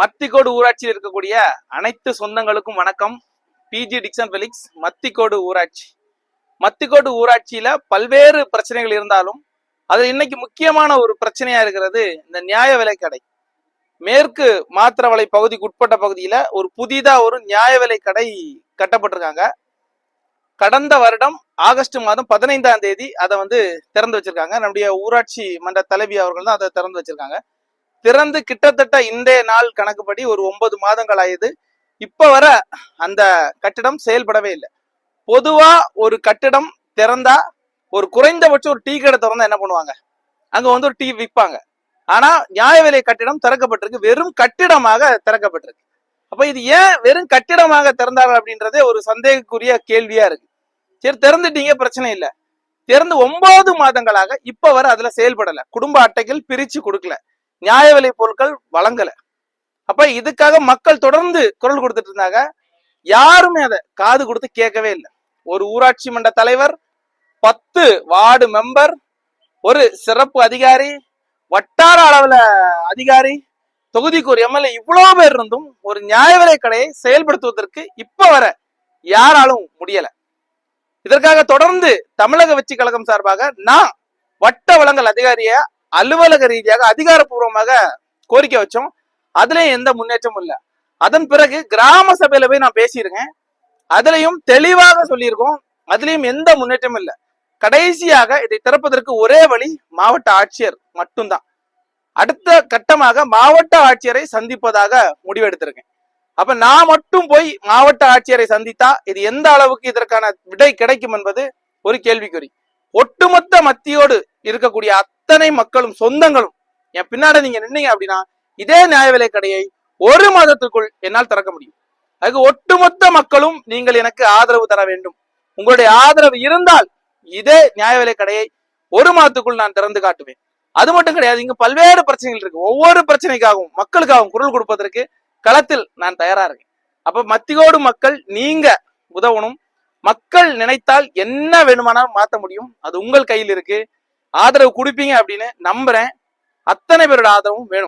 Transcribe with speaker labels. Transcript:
Speaker 1: மத்திக்கோடு ஊராட்சியில் இருக்கக்கூடிய அனைத்து சொந்தங்களுக்கும் வணக்கம். பிஜி டிக்சன் பெலிக்ஸ் மத்திக்கோடு ஊராட்சி. மத்திக்கோடு ஊராட்சியில பல்வேறு பிரச்சனைகள் இருந்தாலும் அது இன்னைக்கு முக்கியமான ஒரு பிரச்சனையா இருக்கிறது இந்த நியாய விலை கடை. மேற்கு மாத்திரவளை பகுதிக்கு உட்பட்ட பகுதியில ஒரு புதிதா ஒரு நியாய விலை கடை கட்டப்பட்டிருக்காங்க. கடந்த வருடம் ஆகஸ்ட் மாதம் பதினைந்தாம் தேதி அதை வந்து திறந்து வச்சிருக்காங்க. நம்முடைய ஊராட்சி மன்ற தலைவி அவர்கள் தான் அதை திறந்து வச்சிருக்காங்க. திறந்து கிட்டத்தட்ட இன்றைய நாள் கணக்குப்படி ஒரு ஒன்பது மாதங்கள் ஆயுது. இப்ப வர அந்த கட்டிடம் செயல்படவே இல்லை. பொதுவா ஒரு கட்டிடம் திறந்தா ஒரு குறைந்தபட்சம் ஒரு டீ கடை திறந்தா என்ன பண்ணுவாங்க? அங்க வந்து ஒரு டீ விற்பாங்க ஆனா நியாய விலை கட்டிடம் திறக்கப்பட்டிருக்கு. வெறும் கட்டிடமாக திறக்கப்பட்டிருக்கு. அப்ப இது ஏன் வெறும் கட்டிடமாக திறந்தாங்க அப்படின்றதே ஒரு சந்தேகக்குரிய கேள்வியா இருக்கு. சரி திறந்துட்டீங்க பிரச்சனை இல்ல. திறந்து ஒன்பது மாதங்களாக இப்ப வர அதுல செயல்படல. குடும்ப அட்டைகள் பிரிச்சு கொடுக்கல. நியாய விலை பொருட்கள் வழங்கல. அப்ப இதுக்காக மக்கள் தொடர்ந்து குரல் கொடுத்துட்டு இருந்தாங்க. யாருமே அதை காது கொடுத்து கேட்கவே இல்லை. ஒரு ஊராட்சி மன்ற தலைவர் பத்து வார்டு மெம்பர் ஒரு சிறப்பு அதிகாரி வட்டார அளவுல அதிகாரி தொகுதிக்கு ஒரு எம்எல்ஏ இவ்வளவு பேர் இருந்தும் ஒரு நியாய விலை கடையை செயல்படுத்துவதற்கு இப்ப வர யாராலும் முடியல. இதற்காக தொடர்ந்து தமிழக வெற்றி கழகம் சார்பாக நான் வட்ட வழங்கல் அதிகாரிய அலுவலக ரீதியாக அதிகாரப்பூர்வமாக கோரிக்கை வச்சோம். அதுலயும் எந்த முன்னேற்றமும் இல்ல. அதன் பிறகு கிராம சபையில போய் நான் பேசியிருக்கேன். அதுலயும் தெளிவாக சொல்லியிருக்கோம். அதுலயும் எந்த முன்னேற்றமும் இல்ல. கடைசியாக இதை திறப்பதற்கு ஒரே வழி மாவட்ட ஆட்சியர் மட்டும்தான். அடுத்த கட்டமாக மாவட்ட ஆட்சியரை சந்திப்பதாக முடிவெடுத்திருக்கேன். அப்ப நான் மட்டும் போய் மாவட்ட ஆட்சியரை சந்தித்தா இது எந்த அளவுக்கு இதற்கான விடை கிடைக்கும் என்பது ஒரு கேள்விக்குறி. ஒட்டுமொத்த மத்தியோடு இருக்கக்கூடிய அத்தனை மக்களும் சொந்தங்களும் என் பின்னாடி நீங்க நின்னீங்க அப்படின்னா இதே நியாய விலை கடையை ஒரு மாதத்துக்குள் என்னால் திறக்க முடியும். அதுக்கு ஒட்டுமொத்த மக்களும் நீங்கள் எனக்கு ஆதரவு தர வேண்டும். உங்களுடைய ஆதரவு இருந்தால் இதே நியாய விலை கடையை ஒரு மாதத்துக்குள் நான் திறந்து காட்டுவேன். அது மட்டும் கிடையாது இங்க பல்வேறு பிரச்சனைகள் இருக்கு. ஒவ்வொரு பிரச்சனைக்காகவும் மக்களுக்காகவும் குரல் கொடுப்பதற்கு களத்தில் நான் தயாரா இருக்கேன். அப்ப மத்தியோடு மக்கள் நீங்க உதவணும். மக்கள் நினைத்தால் என்ன வேணுமானாலும் மாத்த முடியும். அது உங்கள் கையில் இருக்கு. ஆதரவு கொடுப்பீங்க அப்படின்னு நம்புறேன். அத்தனை பேரோட ஆதரவும் வேணும்.